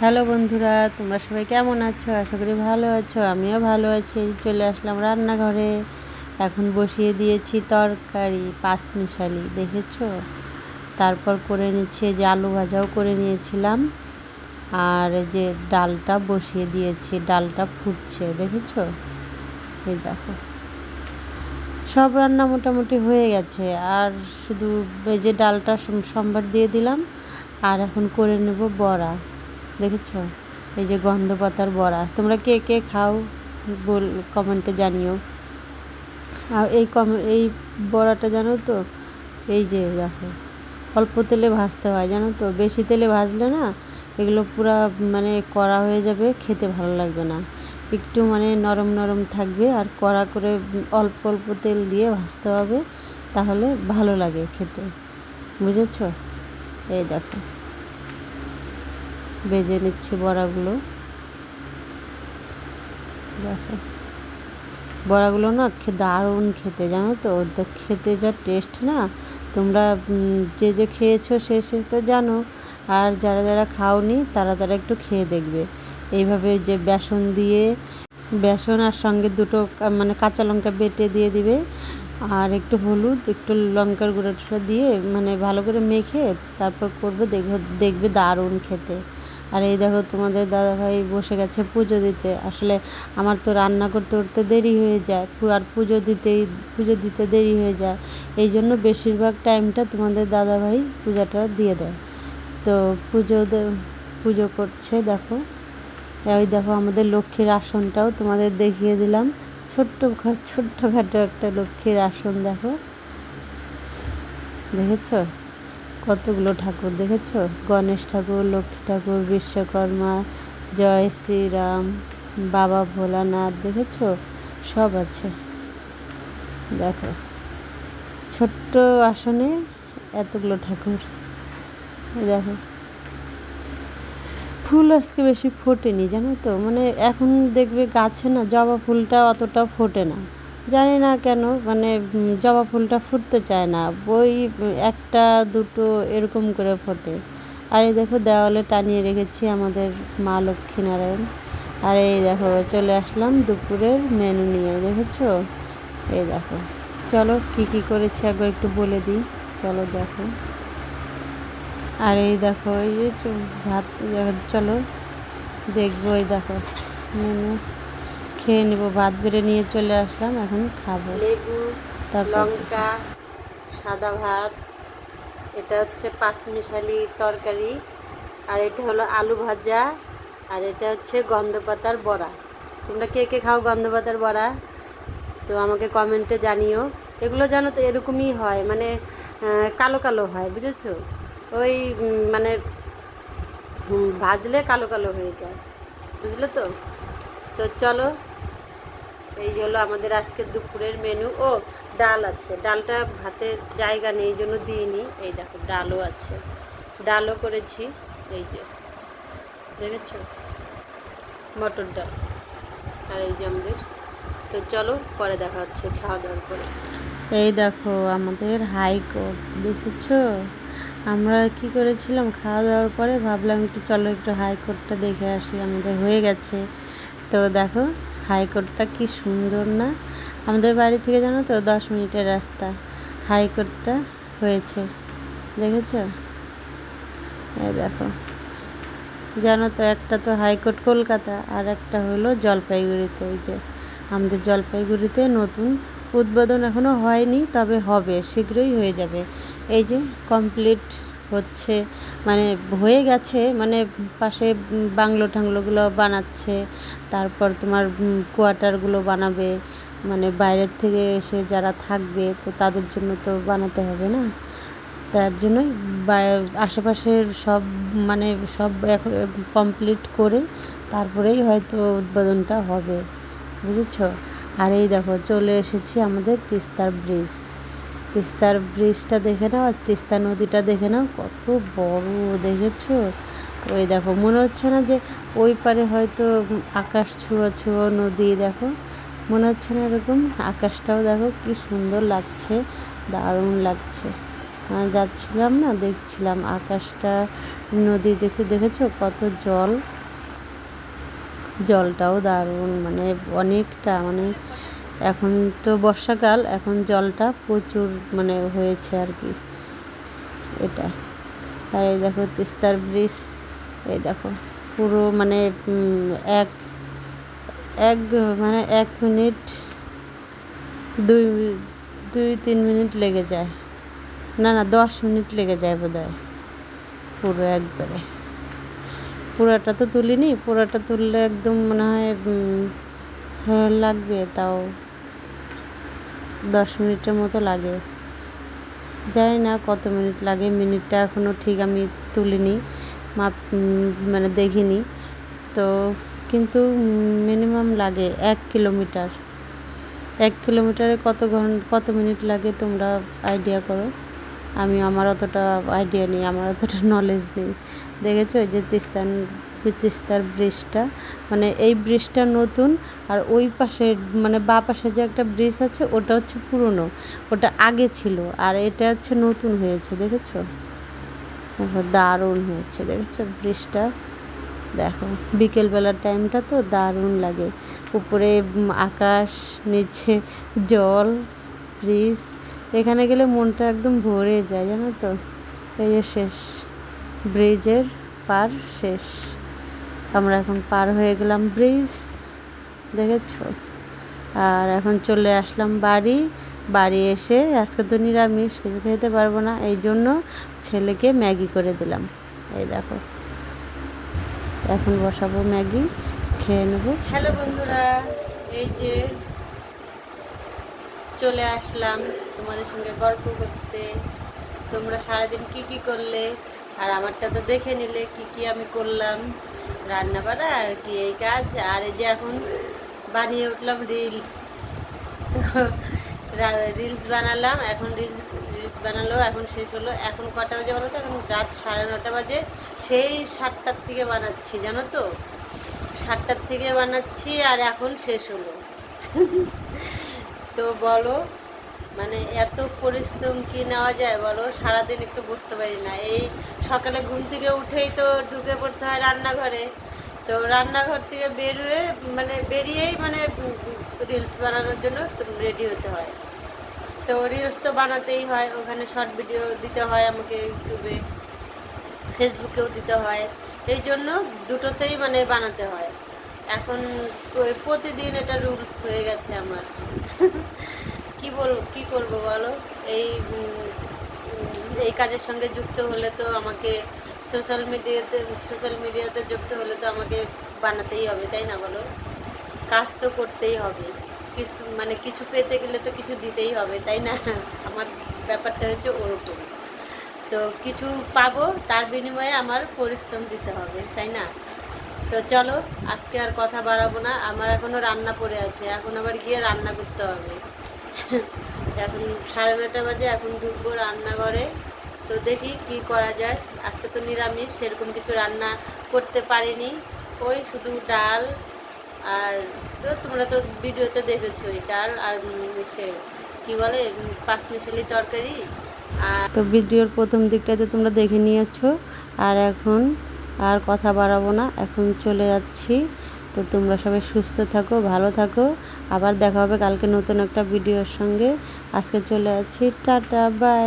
Hello বন্ধুরা, তোমরা সবাই কেমন আছো? আশা করি ভালো আছো, আমিও ভালো আছি। চলে আসলাম রান্নাঘরে। এখন বসিয়ে দিয়েছি তরকারি, পাঁচমিশালি, দেখেছ? তারপর করে নিচ্ছি যে আলু ভাজাও করে নিয়েছিলাম। আর যে ডালটা বসিয়ে দিয়েছি, ডালটা ফুটছে, দেখেছ? এই দেখো। সব রান্না মোটামুটি হয়ে গেছে। আর শুধু এই যে ডালটা সোম- সোমবার দিয়ে দিলাম, আর এখন করে নেব বড়া। দেখেছ? এই যে গন্ধ পাতার বড়া। তোমরা কে কে খাও বল কমেন্টে জানিও। আর এই কম এই বড়াটা জানো তো? এই যে দেখো, অল্প তেলে ভাজতে হয়, জানো তো? বেশি তেলে ভাজলে না এগুলো পুরা মানে কড়া হয়ে যাবে, খেতে ভালো লাগবে না। একটু মানে নরম নরম থাকবে আর কড়া করে অল্প অল্প তেল দিয়ে ভাজতে হবে, তাহলে ভালো লাগে খেতে। বুঝেছ? এই দেখো। বেজে নিচ্ছি বড়াগুলো। দেখো। বড়াগুলো না দারুণ খেতে, জানো তো? ওদের খেতে যা টেস্ট না, তোমরা যে যে খেয়েছো সে সে তো জানো। আর যারা যারা খাওনি, তারা তারা একটু খেয়ে দেখবে। এইভাবে যে বেসন দিয়ে, বেসন আর সঙ্গে দুটো মানে কাঁচা লঙ্কা বেটে দিয়ে দিবে। আর একটু হলুদ, একটু লঙ্কার গুঁড়ো টুড়ো দিয়ে মানে ভালো করে মেখে তারপর করবে, দেখবে দেখবে দারুণ খেতে। আর এই দেখো তোমাদের দাদাভাই বসে গেছে পুজো দিতে। আসলে আমার তো রান্না করতে করতে দেরি হয়ে যায় আর পুজো দিতেই, পুজো দিতে দেরি হয়ে যায়। এই জন্য বেশিরভাগ টাইমটা তোমাদের দাদাভাই পূজাটা দিয়ে দেয়। তো পুজো পুজো করছে দেখো। ওই দেখো আমাদের লক্ষ্মীর আসনটাও তোমাদের দেখিয়ে দিলাম। ছোট্ট ছোট্টখাটো একটা লক্ষ্মীর আসন দেখো। দেখেছ? কতগুলো ঠাকুর দেখেছ? গণেশ ঠাকুর, লক্ষ্মী ঠাকুর, বিশ্বকর্মা, জয় শ্রীরাম, বাবা ভোলানাথ দেখেছ? সব আছে। দেখো, ছোট্ট আসনে এতগুলো ঠাকুর। দেখো, ফুল আজকে বেশি ফোটেনি, জানো তো? মানে এখন দেখবে গাছে না জবা ফুলটা অতটা ফোটে না। জানি না কেন মানে জবা ফুলটা ফুটতে চায় না। ওই, একটা, দুটো, এরকম করে ফোটে। আর এই দেখো, দেওয়ালে টানিয়ে রেখেছি আমাদের মা লক্ষ্মীনারায়ণ। আর এই দেখো, চলে আসলাম দুপুরের মেনু নিয়ে, দেখেছ? এই দেখো। চলো, কি কি করেছি একবার একটু বলে দিই। চলো, দেখো। আর এই দেখো, এই যে ভাত, চলো, দেখব, এই দেখো মেনু খেয়ে নেব ভাত বেড়ে নিয়ে চলে আসলাম এখন খাব। লেবু লঙ্কা সাদা ভাত এটা হচ্ছে পাঁচমিশালি তরকারি আর এটা হলো আলু ভাজা আর এটা হচ্ছে গন্ধ পাতার বড়া। তোমরা কে কে খাও গন্ধ পাতার বড়া? তো আমাকে কমেন্টে জানিও। এগুলো জানো তো এরকমই হয় মানে কালো কালো হয় বুঝেছ? ওই মানে ভাজলে কালো কালো হয়ে যায় বুঝলে তো? তো চলো এই হলো আমাদের আজকের দুপুরের মেনু ও, ডাল আছে। ডালটা ভাতে জায়গা নেই, এই জন্য দিইনি। এই দেখো, ডালও আছে। ডালও করেছি। এই যে, দেখেছ? মটর ডাল। আর এই যে আমাদের, তো চলো পরে দেখা হচ্ছে, খাওয়া দাওয়ার পরে। এই দেখো, আমাদের হাইকোর্ট দেখেছ? আমরা কি করেছিলাম, খাওয়া দাওয়ার পরে ভাবলাম একটু চলো একটু হাইকোর্টটা দেখে আসি, আমাদের হয়ে গেছে। তো দেখো হাইকোর্টটা কি সুন্দর না? আমাদের বাড়ি থেকে জানো তো দশ মিনিটের রাস্তা। হাইকোর্টটা হয়েছে। দেখেছ? দেখো। জানো তো একটা তো হাইকোর্ট কলকাতা আর একটা হলো জলপাইগুড়িতে। ওই যে আমাদের জলপাইগুড়িতে নতুন উদ্বোধন এখনও হয়নি, তবে হবে, শীঘ্রই হয়ে যাবে। এই যে কমপ্লিট হচ্ছে মানে হয়ে গেছে মানে পাশে বাংলো টাংলোগুলো বানাচ্ছে, তারপর তোমার কোয়ার্টারগুলো বানাবে মানে বাইরের থেকে এসে যারা থাকবে, তো তাদের জন্য তো বানাতে হবে না? তার জন্যই আশেপাশের সব মানে সব কমপ্লিট করে তারপরেই হয়তো উদ্বোধনটা হবে। বুঝেছ? আর এই দেখো, চলে এসেছি আমাদের তিস্তার ব্রিজ। তিস্তার ব্রিজটা দেখে নাও আর তিস্তা নদীটা দেখে নাও, কত বড় দেখেছ? ওই দেখো, মনে হচ্ছে না যে ওই পারে হয়তো আকাশ ছুঁয়ো ছুঁয়ো নদী, দেখো। মনে হচ্ছে না এরকম, আকাশটাও দেখো কি সুন্দর লাগছে, দারুণ লাগছে। যাচ্ছিলাম না, দেখছিলাম আকাশটা, নদী দেখে, দেখেছ কত জল? জলটাও দারুণ মানে অনেকটা মানে এখন তো বর্ষাকাল, এখন জলটা প্রচুর মানে হয়েছে আর কি। এটা। আর এই দেখো তিস্তার ব্রিজ, এই দেখো। পুরো মানে এক এক মানে এক মিনিট, দুই দুই, তিন মিনিট লেগে যায়। না না, দশ মিনিট লেগে যায় বোধ হয় পুরো একবারে। পুরোটা তো তুলিনি, পুরোটা তুললে একদম মনে হয় হ্যাঁ, লাগবে তাও দশ মিনিটের মতো লাগে। জানি না কত মিনিট লাগে মিনিটটা এখনও ঠিক আমি তুলিনি মাপ মানে দেখিনি। তো কিন্তু মিনিমাম লাগে এক কিলোমিটার। এক কিলোমিটারে কত ঘন কত মিনিট লাগে তোমরা আইডিয়া করো। আমি আমার অতটা আইডিয়া নেই আমার অতটা নলেজ নেই। দেখেছ যে তিস্তান তিস্তার ব্রিজটা মানে এই ব্রিজটা নতুন আর ওই পাশে মানে বা পাশে যে একটা ব্রিজ আছে, ওটা হচ্ছে পুরনো। ওটা আগে ছিল আর এটা হচ্ছে নতুন হয়েছে, দেখেছ? দারুণ হয়েছে, দেখেছ? ব্রিজটা দেখো, বিকেলবেলার টাইমটা তো দারুণ লাগে। উপরে আকাশ, নিচে জল ব্রিজ এখানে গেলে মনটা একদম ভরে যায়, জানো তো? এই যে শেষ ব্রিজের পার শেষ। আমরা এখন পার হয়ে গেলাম ব্রিজ, দেখেছ? আর এখন চলে আসলাম বাড়ি। বাড়ি এসে আজকে তো নিরামিষ, কিছু খেতে পারব না, এই জন্য ছেলেকে ম্যাগি করে দিলাম। এই দেখো, এখন বসাবো ম্যাগি, খেয়ে নেব। হ্যালো বন্ধুরা, এই যে চলে আসলাম তোমাদের সঙ্গে গল্প করতে। তোমরা সারাদিন কি কি করলে? আর আমারটা তো দেখে নিলে, কি কি আমি করলাম। রান্না বাড়া আর কি, এই কাজ। আর এই যে এখন বানিয়ে উঠলাম রিলস রিলস বানালাম, এখন রিলস রিলস বানালো, এখন শেষ হলো। এখন কটা বাজে বলো তো? এখন রাত সাড়ে নটা বাজে। সেই সাতটার থেকে বানাচ্ছি, জানো তো? সাতটার থেকে বানাচ্ছি আর এখন শেষ হলো। তো বলো মানে এত পরিশ্রম কি নেওয়া যায় বলো? সারাদিন একটু বুঝতে পারি না। এই সকালে ঘুম থেকে উঠেই তো ঢুকে পড়তে হয় রান্নাঘরে। তো রান্নাঘর থেকে বের হয়ে মানে বেরিয়েই মানে রিলস বানানোর জন্য রেডি হতে হয়। তো রিলস তো বানাতেই হয়, ওখানে শর্ট ভিডিও দিতে হয় আমাকে ইউটিউবে, ফেসবুকেও দিতে হয়। এই জন্য দুটোতেই মানে বানাতে হয়। এখন প্রতিদিন এটা রুলস হয়ে গেছে আমার। কি বলব, কি করব বলো? এই এই কাজের সঙ্গে যুক্ত হলে তো আমাকে সোশ্যাল মিডিয়াতে সোশ্যাল মিডিয়াতে যুক্ত হলে তো আমাকে বানাতেই হবে, তাই না বলো? কাজ তো করতেই হবে। কিছু মানে কিছু পেতে গেলে তো কিছু দিতেই হবে, তাই না? আমার ব্যাপারটা হচ্ছে ওরকম। তো কিছু পাবো, তার বিনিময়ে আমার পরিশ্রম দিতে হবে, তাই না? তো চলো, আজকে আর কথা বাড়াবো না। আমার এখনও রান্না পড়ে আছে, এখন আবার গিয়ে রান্না করতে হবে। এখন সাড়ে নটা বাজে, এখন ঢুকবো রান্নাঘরে। তো দেখি কি করা যায়। আজকে তো নিরামিষ, সেরকম কিছু রান্না করতে পারিনি। ওই শুধু ডাল আর তো তোমরা তো ভিডিওতে দেখেছোই ডাল আর সে কি বলে পাঁচমিশালি তরকারি। আর তো ভিডিওর প্রথম দিকটাতে তোমরা দেখে নিয়েছো। আর এখন আর কথা বাড়াবো না। এখন চলে যাচ্ছি। তো তোমরা সবাই সুস্থ থাকো, ভালো থাকো। আবার দেখা হবে কালকে নতুন একটা ভিডিওর সঙ্গে। আজকে চলে যাচ্ছি টাটা বাই